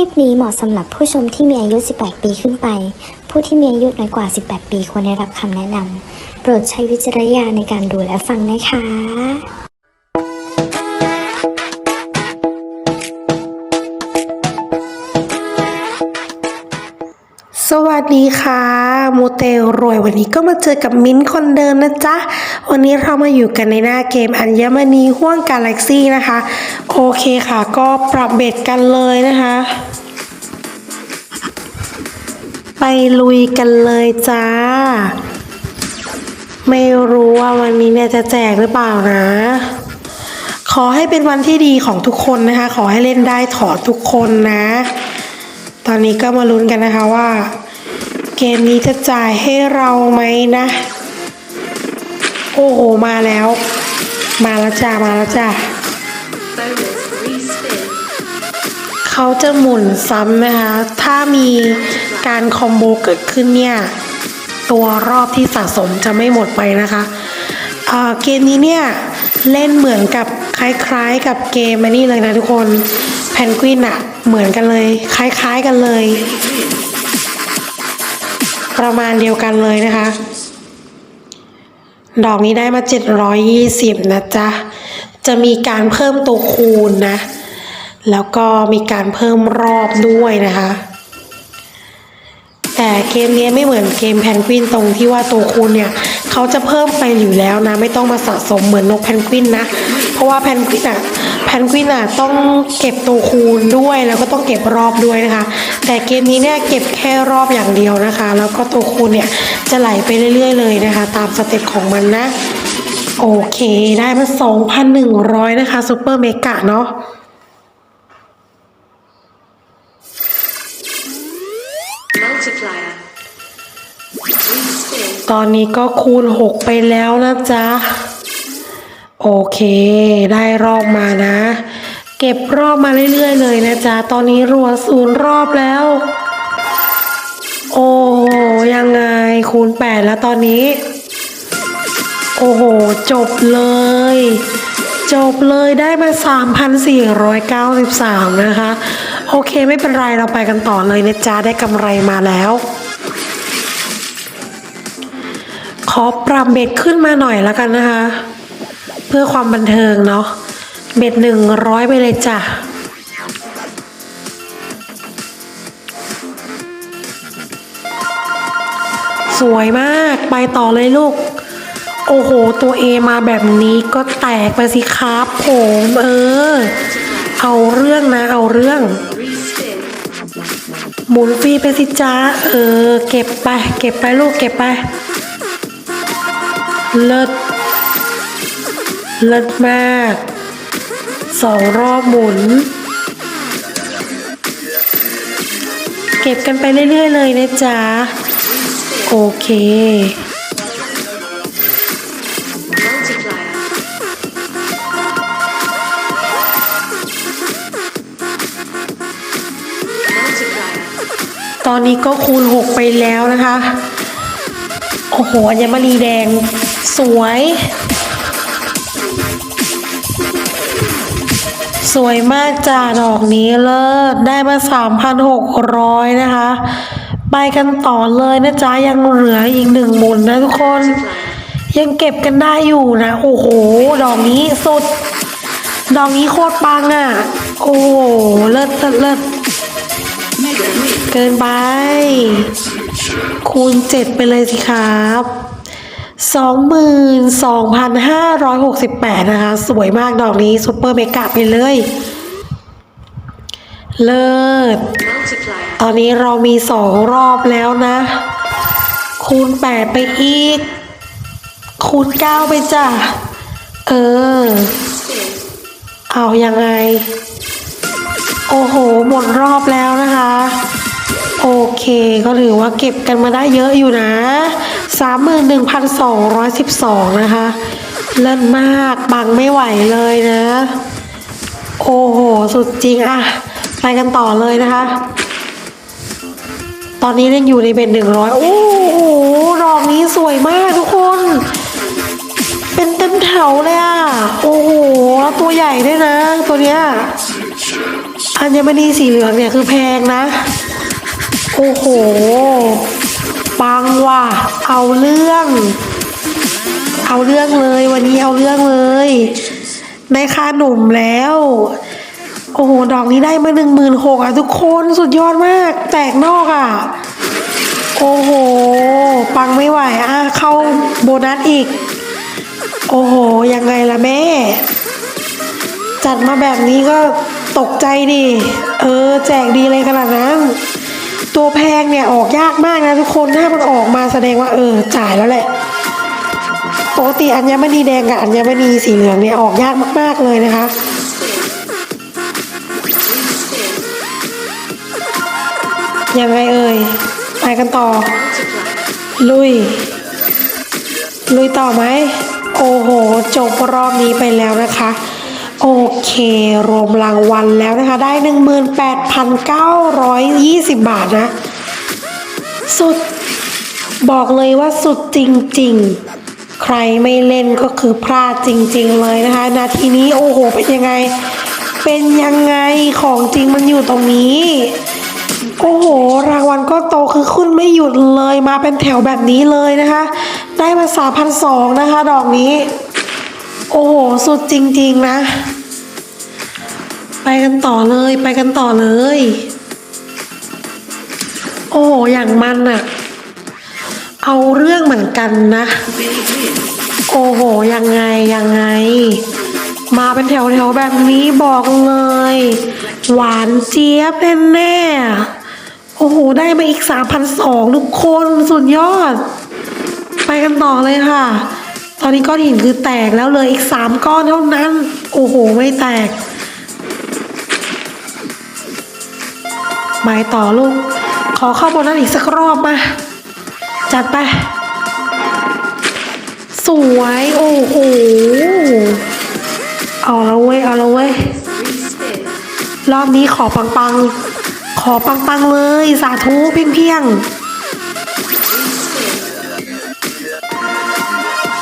ลิปนี้เหมาะสำหรับผู้ชมที่มีอายุ 18 ปีขึ้นไป ผู้ที่มีอายุน้อยกว่า 18 ปีควรได้รับคำแนะนำ โปรดใช้วิจารณญาณในการดูและฟังนะคะสวัสดีค่ะโมเตลรวยวันนี้ก็มาเจอกับมิ้นคนเดิมนะจ๊ะ วันนี้เรามาอยู่กันในหน้าเกมอัญมณีห่วงกาแล็กซี่นะคะ โอเคค่ะ ก็ปรับเบ็ดกันเลยนะคะ ไปลุยกันเลยจ้า ไม่รู้ว่าวันนี้เนี่ยจะแจกหรือเปล่านะ ขอให้เป็นวันที่ดีของทุกคนนะคะ ขอให้เล่นได้ถอดทุกคนนะ ตอนนี้ก็มาลุ้นกันนะคะว่า เกมนี้จะจ่ายให้เราไหมนะ โอ้โหมาแล้ว มาแล้วจ้ามาแล้วจ้า เขาจะหมุนซ้ำนะคะ ถ้ามีการคอมโบเกิดขึ้นเนี่ย ตัวรอบที่สะสมจะไม่หมดไปนะคะเเกมนี้เนี่ย เล่นเหมือนกับคล้ายๆกับเกมอันนี้เลยนะทุกคนแพนกวินอะเหมือนกันเลย คล้ายๆกันเลย ประมาณเดียวกันเลยนะคะ ดอกนี้ได้มา 720 นะจ๊ะ จะมีการเพิ่มตัวคูณนะ แล้วก็มีการเพิ่มรอบด้วยนะคะ แต่เกมนี้ไม่เหมือนเกมแพนกวินตรงที่ว่าตัวคูณเนี่ยเขาจะเพิ่มไปอยู่แล้วนะ ไม่ต้องมาสะสมเหมือนนกแพนกวินนะ เพราะว่าแพนกวินอะแพนกวินอะต้องเก็บตัวคูณด้วยแล้วก็ต้องเก็บรอบด้วยนะคะ แต่เกมนี้เนี่ยเก็บแค่รอบอย่างเดียวนะคะ แล้วก็ตัวคูณเนี่ยจะไหลไปเรื่อย ๆ เลยนะคะ ตามสเต็ปของมันนะ โอเคได้มา 2,100 นะคะซูเปอร์เมกะเนาะ ตอนนี้ก็คูณ 6 ไปแล้วนะจ๊ะ โอเค ได้รอบมานะ เก็บรอบมาเรื่อยๆเลยนะจ๊ะ ตอนนี้รัวศูนย์รอบแล้ว โอ้โหยังไงคูณ 8 แล้วตอนนี้ โอ้โห จบเลย จบเลยได้มา 3,493 นะคะ โอเคไม่เป็นไรเราไปกันต่อเลยนะจ๊ะได้กำไรมาแล้ว ขอปรับเบ็ดขึ้นมาหน่อยแล้วกันนะคะ เพื่อความบันเทิงเนาะเบ็ดหนึ่งร้อยไปเลยจ้ะสวยมากไปต่อเลยลูก โอ้โห ตัวเอมาแบบนี้ก็แตกไปสิครับผมเออ เอาเรื่องนะ เอาเรื่อง หมุนฟรีไปสิจ้าเออ เก็บไป เก็บไปลูกเก็บไป เลิศ เลิศมาก สองรอบหมุน เก็บกันไปเรื่อยๆเลยนะจ๊ะ โอเค อนนี้ก็คูณ 6 ไปแล้วนะคะ โอ้โหอัญมณีแดงสวย สวยมากจ้าดอกนี้เลิศได้มา 3,600 นะคะ ไปกันต่อเลยนะจ๊ะ ยังเหลืออีกหนึ่งหมุนนะทุกคน ยังเก็บกันได้อยู่นะ โอ้โห ดอกนี้สุด ดอกนี้โคตรปังอะ โอ้โห เลิศเลิศ เกินไป คูณเจ็ดไปเลยสิครับสองหมื่นสองพันห้าร้อยหกสิบแปดนะคะ สวยมากดอกนี้ซุปเปอร์เมกะไปเลย เลิศ ตอนนี้เรามีสองรอบแล้วนะ คูณแปดไปอีก คูณเก้าไปจ้ะ เออ เอายังไง โอ้โห หมดรอบแล้วนะคะ โอเคก็ถือว่าเก็บกันมาได้เยอะอยู่นะ 31,212 นะคะ เลิศมากบังไม่ไหวเลยนะ โอ้โห สุดจริงอะไปกันต่อเลยนะคะ ตอนนี้ยังอยู่ในเบ็ดหนึ่งร้อยโอ้โหดอกนี้สวยมากทุกคน เป็นเต็มแถวเลยอะโอ้โห แล้วตัวใหญ่ด้วยนะ ตัวเนี้ยอัญมณีสีเหลืองเนี่ยคือแพงนะ โอ้โห ปังว่ะ เอาเรื่อง เอาเรื่องเลยวันนี้เอาเรื่องเลยได้ค่าหนุ่มแล้ว โอ้โห ดอกนี้ได้มาหนึ่งหมื่นหกอะทุกคนสุดยอดมาก แตกนอกอะ โอ้โห ปังไม่ไหวอะเข้าโบนัสอีก โอ้โห ยังไงล่ะแม่ จัดมาแบบนี้ก็ตกใจดิ เออ แจกดีเลยขนาดนั้น ตัวแพงเนี่ยออกยากมากนะทุกคนถ้ามันออกมาแสดงว่าเออจ่ายแล้วแหละปกติอัญมณีแดงกับอัญมณีสีเหลืองเนี่ยออกยากมาก ๆ เลยนะคะ ยังไงเอ่ยไปกันต่อ ลุย ลุยต่อไหม โอ้โห จบรอบนี้ไปแล้วนะคะ โอเค รวมรางวัลแล้วนะคะ ได้ 18,920 บาทนะ สุด บอกเลยว่าสุดจริง ๆ ใครไม่เล่นก็คือพลาดจริง ๆ เลยนะคะ นาทีนี้โอ้โห เป็นยังไง เป็นยังไงของจริงมันอยู่ตรงนี้ โอ้โห รางวัลก็โตคือขึ้นไม่หยุดเลยมาเป็นแถวแบบนี้เลยนะคะ ได้มาสามพันสองนะคะ ดอกนี้ โอ้โห สุดจริง ๆ นะ ไปกันต่อเลยไปกันต่อเลย โอ้โห อย่างมันอะเอาเรื่องเหมือนกันนะ โอ้โห ยังไง ยังไง มาเป็นแถวๆ แบบนี้บอกเลย หวานเจี๊ยบแน่ๆ โอ้โห ได้มาอีกสามพันสองทุกคน สุดยอด ไปกันต่อเลยค่ะ ตอนนี้ก้อนหินคือแตกแล้วเลยอีกสามก้อนเท่านั้น โอ้โห ไม่แตกไปต่อลูก ขอเข้าโบนัสอีกสักรอบมา จัดไป สวย โอ้โห เอาล้วเว้ย เอาล้วเว้ย รอบนี้ขอปังปังๆขอปังปังๆเลย สาธุเพียงเพียงๆ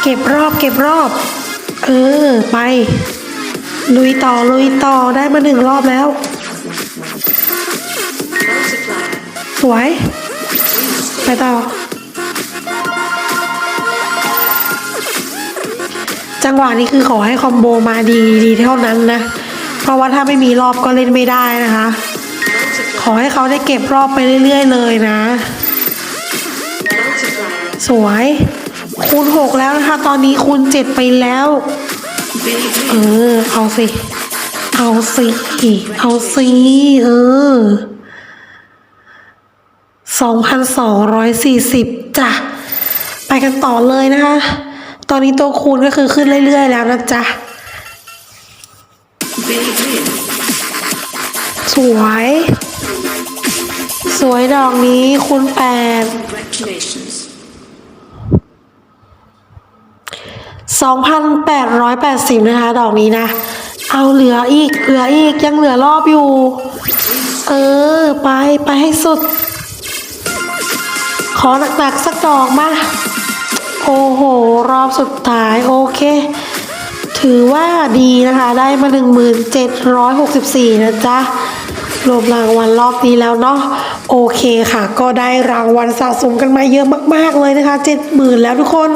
ก็บรอบเก็บรอบ เออ ไป ลุยต่อลุยต่อได้มาหนึ่งรอบแล้ว สวย ไปต่อ จังหวะนี้คือขอให้คอมโบมาดีดีเท่านั้นนะ เพราะว่าถ้าไม่มีรอบก็เล่นไม่ได้นะคะ ขอให้เขาได้เก็บรอบไปเรื่อย ๆ เลยนะ สวย คูณหกแล้วนะคะ ตอนนี้คูณเจ็ดไปแล้ว เออ เอาสิ เอาสิเอาสิเออสองพันสองร้อยสี่สิบจ้ะ ไปกันต่อเลยนะคะ ตอนนี้ตัวคูณก็คือขึ้นเรื่อยๆแล้วนะจ๊ะ สวย สวยดอกนี้คูณแปด 2,880 นะคะ ดอกนี้นะ เอาเหลืออีก เหลืออีก ยังเหลือรอบอยู่ เออ ไปไปให้สุด ขอหนักๆสักดอกมา โอ้โห รอบสุดท้ายโอเค ถือว่าดีนะคะ ได้มา 1764 นะจ๊ะ รวมรางวัลรอบนี้แล้วเนาะโอเคค่ะ ก็ได้รางวัลสะสมกันมาเยอะมาก ๆ เลยนะคะ 70,000 แล้วทุกคน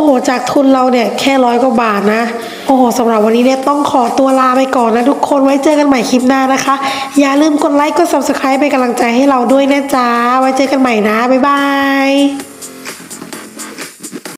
อ้โห จากทุนเราเนี่ยแค่ร้อยกว่าบาทนะ โอ้โหสำหรับวันนี้เนี่ยต้องขอตัวลาไปก่อนนะทุกคนไว้เจอกันใหม่คลิปหน้านะคะ อย่าลืมกดไลค์กด subscribe เป็นกำลังใจให้เราด้วยนะจ๊ะไว้เจอกันใหม่นะ บ๊ายบาย